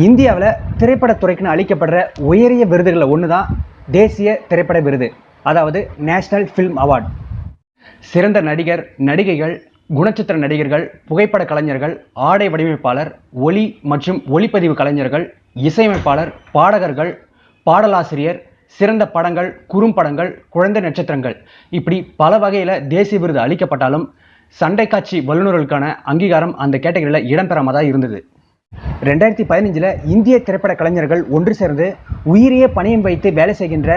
இந்தியாவில் திரைப்படத்துறைக்குன்னு அளிக்கப்படுற உயரிய விருதுகளில் ஒன்று தான் தேசிய திரைப்பட விருது. அதாவது நேஷ்னல் ஃபில்ம் அவார்ட். சிறந்த நடிகர் நடிகைகள் குணச்சித்திர நடிகர்கள் புகைப்பட கலைஞர்கள் ஆடை வடிவமைப்பாளர் ஒலி மற்றும் ஒளிப்பதிவு கலைஞர்கள் இசையமைப்பாளர் பாடகர்கள் பாடலாசிரியர் சிறந்த படங்கள் குறும்படங்கள் குழந்தை நட்சத்திரங்கள். இப்படி பல வகையில் தேசிய விருது அளிக்கப்பட்டாலும் சண்டை காட்சி வல்லுநர்களுக்கான அங்கீகாரம் அந்த கேட்டகரியில் இடம்பெறாம தான் இருந்தது. ரெண்டாயிரத்தி பதினஞ்சில் இந்திய திரைப்பட கலைஞர்கள் ஒன்று சேர்ந்து உயிரையே பணியம் வைத்து வேலை செய்கின்ற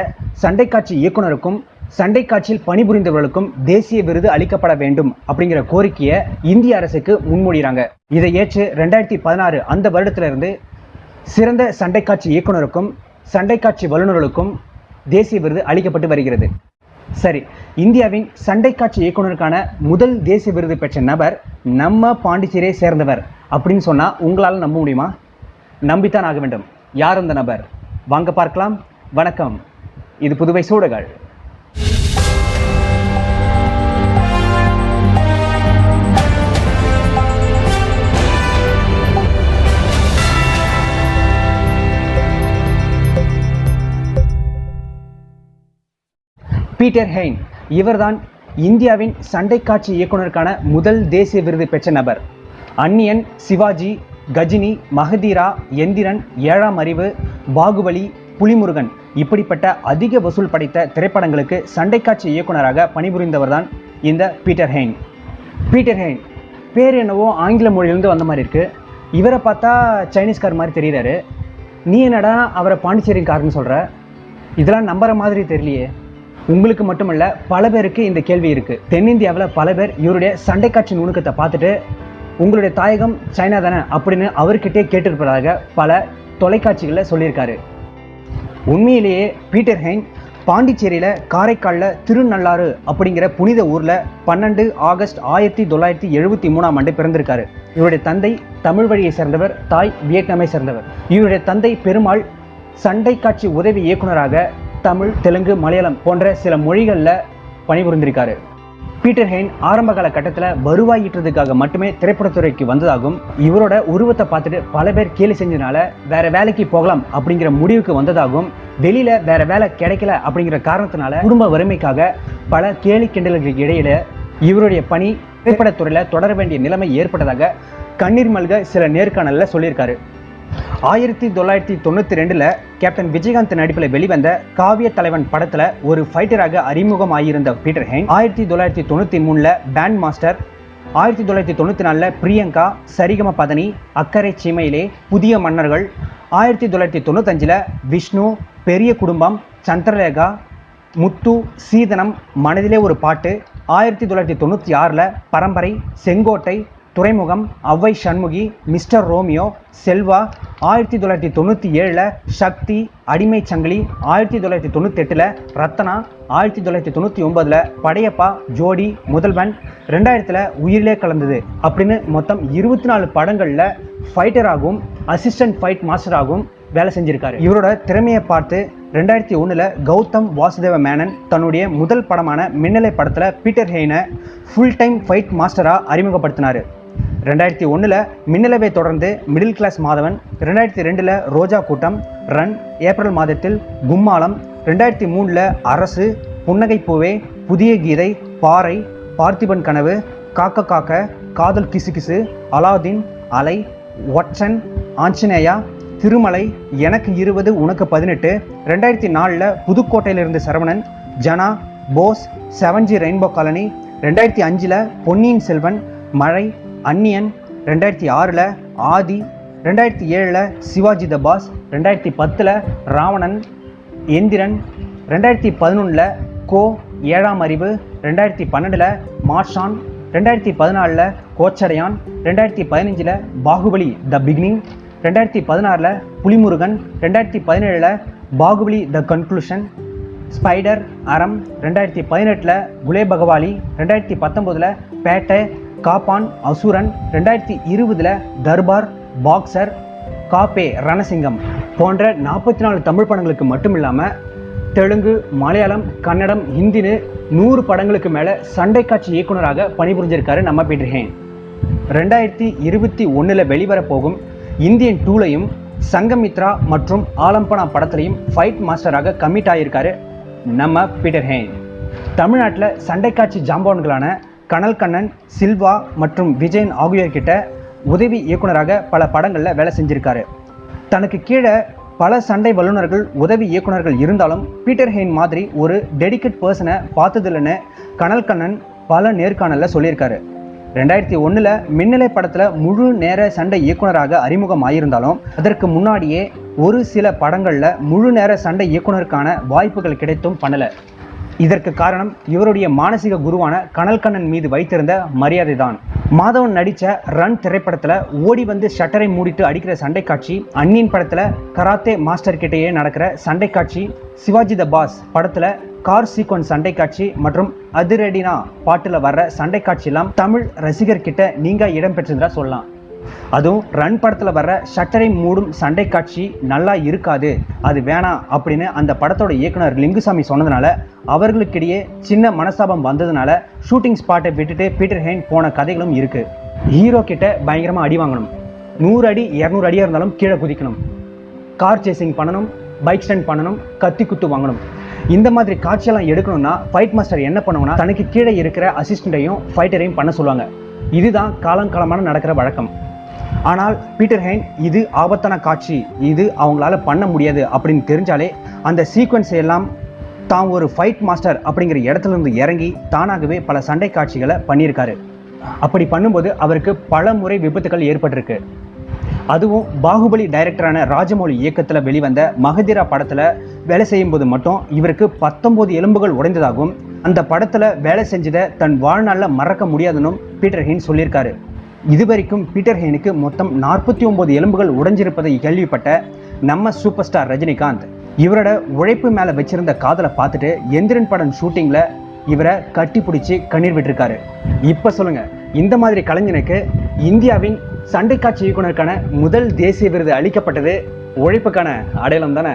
சண்டை காட்சி இயக்குனருக்கும் சண்டை காட்சியில் பணிபுரிந்தவர்களுக்கும் தேசிய விருது அளிக்கப்பட வேண்டும் அப்படிங்கிற கோரிக்கையை இந்திய அரசுக்கு முன்மொழிகிறாங்க. இதை ஏற்று ரெண்டாயிரத்தி பதினாறு அந்த வருடத்திலிருந்து சிறந்த சண்டை காட்சி இயக்குனருக்கும் சண்டை காட்சி வல்லுநர்களுக்கும் தேசிய விருது அளிக்கப்பட்டு வருகிறது. சரி இந்தியாவின் சண்டை காட்சி இயக்குனருக்கான முதல் தேசிய விருது பெற்ற நபர் நம்ம பாண்டிச்சேரியை சேர்ந்தவர் அப்படின்னு சொன்னா உங்களால் நம்ப முடியுமா? நம்பித்தான் ஆக வேண்டும். யார் அந்த நபர்? வாங்க பார்க்கலாம். வணக்கம். இது புதுவை சூடகாள். பீட்டர் ஹெய்ன். இவர்தான் இந்தியாவின் சண்டை காட்சி இயக்குனருக்கான முதல் தேசிய விருது பெற்ற நபர். அந்நியன் சிவாஜி கஜினி மகதீரா எந்திரன் ஏழாம் அறிவு பாகுபலி புலிமுருகன் இப்படிப்பட்ட அதிக வசூல் படைத்த திரைப்படங்களுக்கு சண்டை காட்சி இயக்குனராக பணிபுரிந்தவர்தான் இந்த பீட்டர் ஹெய்ன். பீட்டர் ஹெயின் பேர் என்னவோ ஆங்கில மொழியிலிருந்து வந்த மாதிரி இருக்கு. இவரை பார்த்தா சைனீஸ்கார் மாதிரி தெரிகிறாரு நீ என்னடா அவரை பாண்டிச்சேரிக்காரன்னு சொல்கிற இதெல்லாம் நம்புற மாதிரி தெரியலையே. உங்களுக்கு மட்டுமல்ல பல பேருக்கு இந்த கேள்வி இருக்கு. தென்னிந்தியாவில் பல பேர் இவருடைய சண்டை காட்சி நுணுக்கத்தை பார்த்துட்டு உங்களுடைய தாயகம் சைனா தானே? அப்படின்னு அவர்கிட்டே கேட்டிருப்பதாக பல தொலைக்காட்சிகளில் சொல்லியிருக்காரு. உண்மையிலேயே பீட்டர் ஹெயின் பாண்டிச்சேரியில் காரைக்காலில் திருநள்ளாறு அப்படிங்கிற புனித ஊரில் பன்னெண்டு ஆகஸ்ட் ஆயிரத்தி தொள்ளாயிரத்தி எழுபத்தி மூணாம் ஆண்டு பிறந்திருக்காரு. இவருடைய தந்தை தமிழ் வழியை சேர்ந்தவர் தாய் வியட்நாமை சேர்ந்தவர். இவருடைய தந்தை பெருமாள் சண்டை காட்சி உதவி இயக்குனராக தமிழ் தெலுங்கு மலையாளம் போன்ற சில மொழிகளில் பணிபுரிந்திருக்காரு. பீட்டர் ஹெயின் ஆரம்ப கால கட்டத்தில் வருவாய் ஈட்டுறதுக்காக மட்டுமே திரைப்படத்துறைக்கு வந்ததாகவும் இவரோட உருவத்தை பார்த்துட்டு பல பேர் கேலி செஞ்சதுனால வேற வேலைக்கு போகலாம் அப்படிங்கிற முடிவுக்கு வந்ததாகவும் வெளியில வேற வேலை கிடைக்கல அப்படிங்கிற காரணத்தினால குடும்ப வறுமைக்காக பல கேலி கிண்டல்களுக்கு இடையில இவருடைய பணி திரைப்படத்துறையில தொடர வேண்டிய நிலைமை ஏற்பட்டதாக கண்ணீர் மல்க சில நேர்காணல்ல சொல்லியிருக்காரு. ஆயிரத்தி தொள்ளாயிரத்தி தொண்ணூற்றி ரெண்டில் கேப்டன் விஜயகாந்த் நடிப்பில் வெளிவந்த காவிய தலைவன் படத்தில் ஒரு ஃபைட்டராக அறிமுகமாகியிருந்த பீட்டர் ஹெயின் ஆயிரத்தி தொள்ளாயிரத்தி தொண்ணூற்றி மூணில் பேண்ட் மாஸ்டர் ஆயிரத்தி தொள்ளாயிரத்தி தொண்ணூற்றி நாலில் பிரியங்கா சரிகம பதனி அக்கறை சீமையிலே புதிய மன்னர்கள் ஆயிரத்தி தொள்ளாயிரத்தி தொண்ணூத்தஞ்சில் விஷ்ணு பெரிய குடும்பம் சந்திரலேகா முத்து சீதனம் மனதிலே ஒரு பாட்டு ஆயிரத்தி தொள்ளாயிரத்தி தொண்ணூற்றி ஆறில் பரம்பரை செங்கோட்டை துறைமுகம் அவ்வை சண்முகி மிஸ்டர் ரோமியோ செல்வா ஆயிரத்தி தொள்ளாயிரத்தி தொண்ணூற்றி ஏழில் சக்தி அடிமை சங்கிலி ஆயிரத்தி தொள்ளாயிரத்தி தொண்ணூற்றி எட்டில் ஆயிரத்தி தொள்ளாயிரத்தி தொண்ணூற்றி ஒன்பதில் படையப்பா ஜோடி முதல்வன் ரெண்டாயிரத்தில் உயிரிலே கலந்தது அப்படின்னு மொத்தம் இருபத்தி நாலு படங்களில் ஃபைட்டராகவும் அசிஸ்டன்ட் ஃபைட் மாஸ்டராகவும் வேலை செஞ்சுருக்காரு. இவரோட திறமையை பார்த்து ரெண்டாயிரத்தி ஒன்றில் கௌதம் வாசுதேவ மேனன் தன்னுடைய முதல் படமான மின்னலை படத்தில் பீட்டர் ஹெய்னை ஃபுல் டைம் ஃபைட் மாஸ்டராக அறிமுகப்படுத்தினார். ரெண்டாயிரத்தி ஒன்றில் மின்னலவை தொடர்ந்து மிடில் கிளாஸ் மாதவன் ரெண்டாயிரத்தி ரெண்டில் ரோஜா கூட்டம் ரன் ஏப்ரல் மாதத்தில் கும்மாளம் ரெண்டாயிரத்தி மூணில் அரசு புன்னகை பூவே புதிய கீதை பாறை பார்த்திபன் கனவு காக்க காக்க காதல் கிசு கிசு அலாதீன் அலை ஒற்றன் ஆஞ்சநேயா திருமலை எனக்கு இருபது உனக்கு பதினெட்டு ரெண்டாயிரத்தி நாலில் புதுக்கோட்டையிலிருந்து Saravanan Jana Bose seven G rainbow colony ரெண்டாயிரத்தி அஞ்சில் பொன்னியின் செல்வன் மழை அன்னியன் ரெண்டாயிரத்தி ஆறில் ஆதி ரெண்டாயிரத்தி ஏழில் சிவாஜி த பாஸ் ரெண்டாயிரத்தி பத்தில் ராவணன் எந்திரன் ரெண்டாயிரத்தி பதினொன்றில் கோ ஏழாம் அறிவு ரெண்டாயிரத்தி பன்னெண்டில் மார்ஷான் ரெண்டாயிரத்தி பதினாலில் கோச்சடையான் ரெண்டாயிரத்தி பதினஞ்சில் பாகுபலி த பிகினிங் ரெண்டாயிரத்தி பதினாறில் புலிமுருகன் ரெண்டாயிரத்தி பதினேழில் பாகுபலி த கன்க்ளூஷன் ஸ்பைடர் அறம் ரெண்டாயிரத்தி பதினெட்டில் குலே பகவாலி ரெண்டாயிரத்தி பத்தொம்போதில் பேட்டை காப்பான் அசுரன் ரெண்டாயிரத்தி இருபதில் தர்பார் பாக்ஸர் காப்பே ரணசிங்கம் போன்ற நாற்பத்தி நாலு தமிழ் படங்களுக்கு மட்டும் இல்லாமல் தெலுங்கு மலையாளம் கன்னடம் ஹிந்தின்னு நூறு படங்களுக்கு மேலே சண்டை காட்சி இயக்குனராக பணிபுரிஞ்சிருக்காரு நம்ம பீட்டர் ரெண்டாயிரத்தி இருபத்தி ஒன்றில் வெளிவரப்போகும் இந்தியன் டூலையும் சங்கமித்ரா மற்றும் ஆலம்பனா படத்துலையும் ஃபைட் மாஸ்டராக கமிட் ஆகியிருக்காரு நம்ம பீட்டர் ஹேன். தமிழ்நாட்டில் சண்டைக்காட்சி ஜாம்பவான்களான கனல்கண்ணன் சில்வா மற்றும் விஜயன் ஆகியோர்கிட்ட உதவி இயக்குனராக பல படங்களில் வேலை செஞ்சுருக்காரு. தனக்கு கீழே பல சண்டை வல்லுநர்கள் உதவி இயக்குனர்கள் இருந்தாலும் பீட்டர் ஹெயின் மாதிரி ஒரு டெடிகேட் பர்சனை பார்த்ததில்லைன்னு கனல்கண்ணன் பல நேர்காணலில் சொல்லியிருக்காரு. ரெண்டாயிரத்தி ஒன்றில் மின்னலை படத்தில் முழு நேர சண்டை இயக்குனராக அறிமுகம் ஆகியிருந்தாலும் அதற்கு முன்னாடியே ஒரு சில படங்களில் முழு நேர சண்டை இயக்குனருக்கான வாய்ப்புகள் கிடைத்தும் பண்ணலை. இதற்கு காரணம் இவருடைய மானசீக குருவான கனல்கண்ணன் மீது வைத்திருந்த மரியாதை தான் மாதவன் நடித்த ரன் திரைப்படத்தில் ஓடி வந்து ஷட்டரை மூடிட்டு அடிக்கிற சண்டை காட்சி அன்னியின் படத்தில் கராத்தே மாஸ்டர் கிட்டேயே நடக்கிற சண்டை காட்சி சிவாஜி த பாஸ் படத்தில் கார் சீக்வன்ஸ் சண்டை காட்சி மற்றும் அதிரடினா பாட்டில் வர்ற சண்டை காட்சியெல்லாம் தமிழ் ரசிகர்கிட்ட நீங்க இடம் பெற்றிருந்தா சொல்லலாம். அதுவும் ரன் படத்தில் வர்ற ஷட்டரை மூடும் சண்டை காட்சி நல்லா இருக்காது அது வேணாம் அப்படின்னு அந்த படத்தோட இயக்குனர் லிங்குசாமி சொன்னதுனால அவர்களுக்கிடையே சின்ன மனஸ்தாபம் வந்ததுனால ஷூட்டிங் ஸ்பாட்டை விட்டுட்டு பீட்டர் ஹேன் போன கதைகளும் இருக்குது ஹீரோ கிட்ட பயங்கரமாக அடி வாங்கணும். நூறு அடி இரநூறு அடியாக இருந்தாலும் கீழே குதிக்கணும். கார் சேசிங் பண்ணணும் பைக் ஸ்டண்ட் பண்ணணும் கத்தி குத்து வாங்கணும். இந்த மாதிரி காட்சியெல்லாம் எடுக்கணும்னா ஃபைட் மாஸ்டர் என்ன பண்ணுவோம்னா தனக்கு கீழே இருக்கிற அசிஸ்டண்ட்டையும் ஃபைட்டரையும் பண்ண சொல்லுவாங்க. இதுதான் காலங்காலமான நடக்கிற வழக்கம். ஆனால் பீட்டர் ஹெயின் இது ஆபத்தான காட்சி. இது அவங்களால பண்ண முடியாது அப்படின்னு தெரிஞ்சாலே அந்த சீக்வன்ஸ் எல்லாம் தான் ஒரு ஃபைட் மாஸ்டர் அப்படிங்கிற இடத்துல இருந்து இறங்கி தானாகவே பல சண்டை காட்சிகளை பண்ணியிருக்காரு. அப்படி பண்ணும்போது அவருக்கு பல முறை விபத்துகள் ஏற்பட்டிருக்கு. அதுவும் பாகுபலி டைரக்டரான ராஜமௌலி இயக்கத்தில் வெளிவந்த மகதிரா படத்தில் வேலை செய்யும்போது மட்டும் இவருக்கு பத்தொம்போது எலும்புகள் உடைந்ததாகவும் அந்த படத்தில் வேலை செஞ்சதை தன் வாழ்நாளில் மறக்க முடியாதுன்னு பீட்டர் ஹின் சொல்லியிருக்காரு. இதுவரைக்கும் பீட்டர் ஹேனுக்கு மொத்தம் நாற்பத்தி ஒன்பது எலும்புகள் உடைஞ்சிருப்பதை கேள்விப்பட்ட நம்ம சூப்பர் ஸ்டார் ரஜினிகாந்த் இவரோட உழைப்பு மேலே வச்சிருந்த காதலை பார்த்துட்டு எந்திரன் படம் ஷூட்டிங்கில் இவரை கட்டி பிடிச்சி கண்ணீர் விட்டுருக்காரு. இப்போ சொல்லுங்கள் இந்த மாதிரி கலைஞனுக்கு இந்தியாவின் சண்டை காட்சி இயக்குனருக்கான முதல் தேசிய விருது அளிக்கப்பட்டது உழைப்புக்கான அடையாளம் தானே?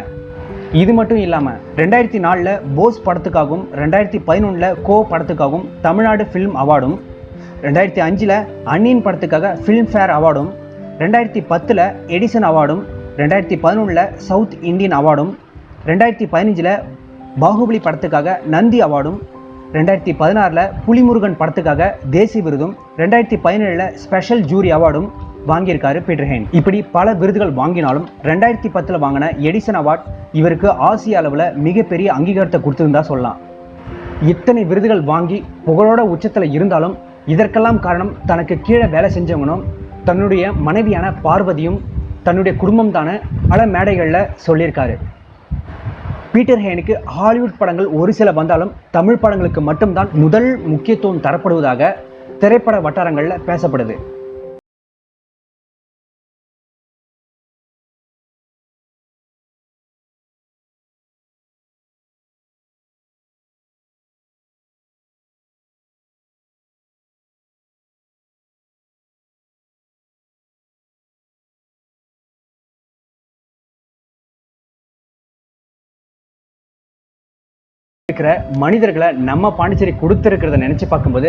இது மட்டும் இல்லாமல் ரெண்டாயிரத்தி நாலில் போஸ் படத்துக்காகவும் ரெண்டாயிரத்தி பதினொன்றில் கோ படத்துக்காகவும் தமிழ்நாடு ஃபிலிம் அவார்டும் ரெண்டாயிரத்தி அஞ்சில் அன்னியின் படத்துக்காக ஃபிலிம்ஃபேர் அவார்டும் ரெண்டாயிரத்தி பத்தில் எடிசன் அவார்டும் ரெண்டாயிரத்தி பதினொன்றில் சவுத் இந்தியன் அவார்டும் ரெண்டாயிரத்தி பதினஞ்சில் பாகுபலி படத்துக்காக நந்தி அவார்டும் ரெண்டாயிரத்தி பதினாறில் புலிமுருகன் படத்துக்காக தேசிய விருதும் ரெண்டாயிரத்தி பதினேழில் ஸ்பெஷல் ஜூரி அவார்டும் வாங்கியிருக்காரு பீட்டர்ஹேன் இப்படி பல விருதுகள் வாங்கினாலும் ரெண்டாயிரத்தி பத்தில் வாங்கின எடிசன் அவார்ட் இவருக்கு ஆசிய அளவில் மிகப்பெரிய அங்கீகாரத்தை கொடுத்துருந்தா சொல்லலாம். இத்தனை விருதுகள் வாங்கி புகழோட உச்சத்தில் இருந்தாலும் இதற்கெல்லாம் காரணம் தனக்கு கீழே வேலை செஞ்சவங்களும் தன்னுடைய மனைவியான பார்வதியும் தன்னுடைய குடும்பம் தானே பல மேடைகளில் சொல்லியிருக்காரு. பீட்டர் ஹேனுக்கு ஹாலிவுட் படங்கள் ஒரு சில வந்தாலும் தமிழ் படங்களுக்கு மட்டும்தான் முதல் முக்கியத்துவம் தரப்படுவதாக திரைப்பட வட்டாரங்களில் பேசப்படுது. இருக்கிற மனிதர்களை நம்ம பாண்டிச்சேரி கொடுத்திருக்கிறத நினைச்சு பார்க்கும்போது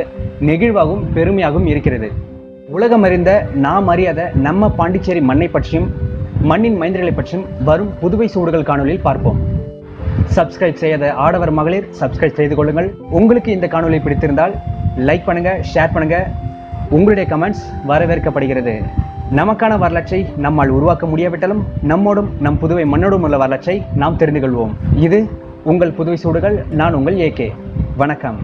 நெகிழ்வாகவும் பெருமையாகவும் இருக்கிறது. உலகம் அறிந்த நாம் அறியாத நம்ம பாண்டிச்சேரி மண்ணை பற்றியும் மண்ணின் மைந்தர்களை பற்றியும் வரும் புதுவை சூடுகள் காணொலியில் பார்ப்போம். சப்ஸ்கிரைப் செய்யாத ஆடவர் மகளிர் சப்ஸ்கிரைப் செய்து கொள்ளுங்கள். உங்களுக்கு இந்த காணொலி பிடித்திருந்தால் லைக் பண்ணுங்க ஷேர் பண்ணுங்க. உங்களுடைய கமெண்ட்ஸ் வரவேற்கப்படுகிறது. நமக்கான வரலாற்றை நம்மால் உருவாக்க முடியாவிட்டாலும் நம்மோடும் நம் புதுவை மண்ணோடும் உள்ள வரலாற்றை நாம் தெரிந்து கொள்வோம். இது உங்கள் புதுவை சூடுகள் நான் உங்கள் ஏகே. வணக்கம்.